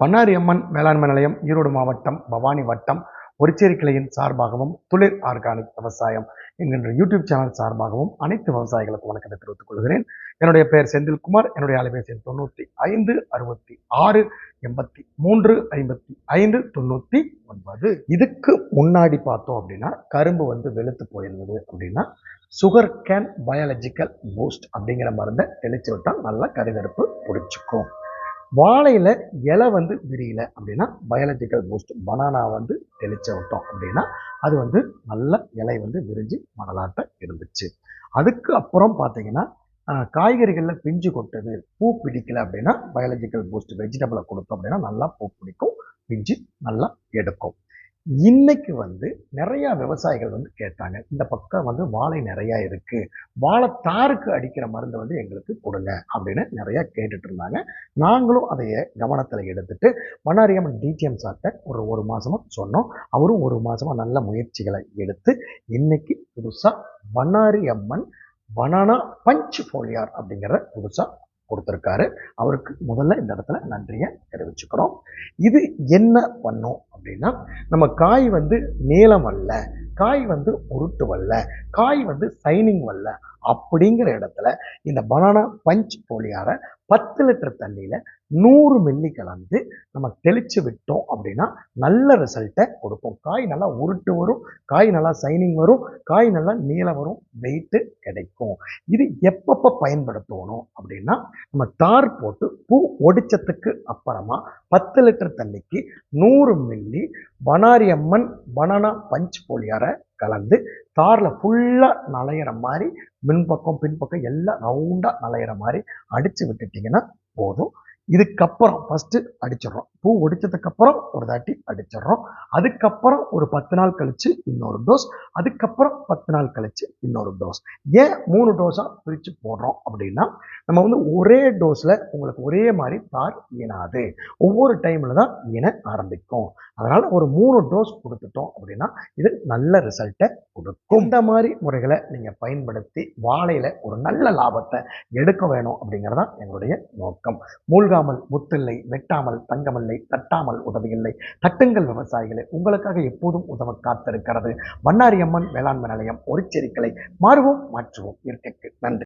பண்ணாரி அம்மன் வேளாண்மை நிலையம் ஈரோடு மாவட்டம் பவானி வட்டம் ஒரிச்சேரி கிளையின் சார்பாகவும் துளிர் ஆர்கானிக் விவசாயம் என்கின்ற யூடியூப் சேனல் சார்பாகவும் அனைத்து விவசாயிகளுக்கும் வணக்கத்தை தெரிவித்துக் கொள்கிறேன். என்னுடைய பெயர் செந்தில்குமார். என்னுடைய அலைபேசி எண் தொண்ணூற்றி ஐந்து அறுபத்தி ஆறு எண்பத்தி மூன்று ஐம்பத்தி ஐந்து தொண்ணூற்றி ஒன்பது. இதுக்கு முன்னாடி பார்த்தோம் அப்படின்னா கரும்பு வந்து வெளுத்து போயிருந்தது அப்படின்னா சுகர் கேன் பயாலஜிக்கல் பூஸ்ட் அப்படிங்கிற மருந்தை தெளிச்சு விட்டால் நல்லா கருகருப்பு பிடிச்சிக்கும். வாழையில் இலை வந்து விரியல அப்படின்னா பயாலஜிக்கல் பூஸ்ட் பனானா வந்து தெளிச்ச விட்டோம் அப்படின்னா அது வந்து நல்ல இலை வந்து விரிஞ்சு மணலாட்ட இருந்துச்சு. அதுக்கு அப்புறம் பார்த்தீங்கன்னா காய்கறிகளில் பிஞ்சு கொட்டுது பூ பிடிக்கல அப்படின்னா பயாலஜிக்கல் பூஸ்ட் வெஜிடபிளை கொடுத்தோம் அப்படின்னா நல்லா பூ பிடிக்கும் பிஞ்சு நல்லா எடுக்கும். இன்னைக்கு வந்து நிறைய விவசாயிகள் வந்து கேட்டாங்க இந்த பக்கம் வந்து வாழை நிறையா இருக்கு வாழைத்தாருக்கு அடிக்கிற மருந்தை வந்து எங்களுக்கு கொடுங்க அப்படின்னு நிறைய கேட்டுட்டு இருந்தாங்க. நாங்களும் அதைய கவனத்தில் எடுத்துட்டு மன்னாரியம்மன் டிடிஎம் சார்ட்ட ஒரு ஒரு மாசமா சொன்னோம். அவரும் ஒரு மாசமா நல்ல முயற்சிகளை எடுத்து இன்னைக்கு புதுசா மன்னாரியம்மன் அம்மன் பனானா பஞ்ச் போலியார் அப்படிங்கிற புதுசா கொடுத்துருக்காரு. அவருக்கு முதல்ல இந்த இடத்துல நன்றியை தெரிவிச்சுக்கிறோம். இது என்ன பண்ணும் அப்படின்னா நம்ம காய் வந்து நீளம் அல்ல காய் வந்து உருட்டு வல்ல காய் வந்து சைனிங் வரல அப்படிங்கிற இடத்துல இந்த பனானா பஞ்ச் போலியார பத்து லிட்டர் தண்ணியில் நூறு மில்லி கலந்து நம்ம தெளித்து விட்டோம் அப்படின்னா நல்ல ரிசல்ட்டை கொடுப்போம் காய் நல்லா உருட்டு வரும் காய் நல்லா சைனிங் வரும் காய் நல்லா நீளம் வரும் வெயிட்டு கிடைக்கும். இது எப்பப்போ பயன்படுத்தணும் அப்படின்னா நம்ம தார் போட்டு பூ ஒடிச்சதுக்கு அப்புறமா பத்து லிட்டர் தண்ணிக்கு நூறு milli Bannari Amman banana punch போலியாரை கலந்து தாரில் ஃபுல்லாக நலையிற மாதிரி மின்பக்கம் பின்பக்கம் எல்லாம் ரவுண்டாக நலையிற மாதிரி அடித்து விட்டுட்டிங்கன்னா போதும். இதுக்கப்புறம் ஃபஸ்ட்டு அடிச்சிடுறோம். பூ ஒடிச்சதுக்கப்புறம் ஒரு தாட்டி அடிச்சிடுறோம். அதுக்கப்புறம் ஒரு பத்து நாள் கழித்து இன்னொரு டோஸ் அதுக்கப்புறம் பத்து நாள் கழித்து இன்னொரு டோஸ் ஏன் மூணு டோஸாக பிரித்து போடுறோம் அப்படின்னா நம்ம வந்து ஒரே டோஸில் உங்களுக்கு ஒரே மாதிரி தார் ஈனாது. ஒவ்வொரு டைமில் தான் ஈன ஆரம்பிக்கும். அதனால் ஒரு மூணு டோஸ் கொடுத்துட்டோம் அப்படின்னா இது நல்ல ரிசல்ட்டை கொடுக்கும். இந்த மாதிரி முறைகளை நீங்கள் பயன்படுத்தி வாழையில் ஒரு நல்ல லாபத்தை எடுக்க வேணும் அப்படிங்கிறதான் எங்களுடைய நோக்கம். மூழ்காமல் முத்தில்லை வெட்டாமல் தங்கமில்லை தட்டாமல் உதவியில்லை. தட்டுங்கள் விவசாயிகளை உங்களுக்காக எப்போதும் உதவ காத்திருக்கிறது. வண்ணாரியம்மன் வேளாண்மை நிலையம் ஒரு செரிக்கலை மாறுவோம் மாற்றுவோம். இயற்கைக்கு நன்றி.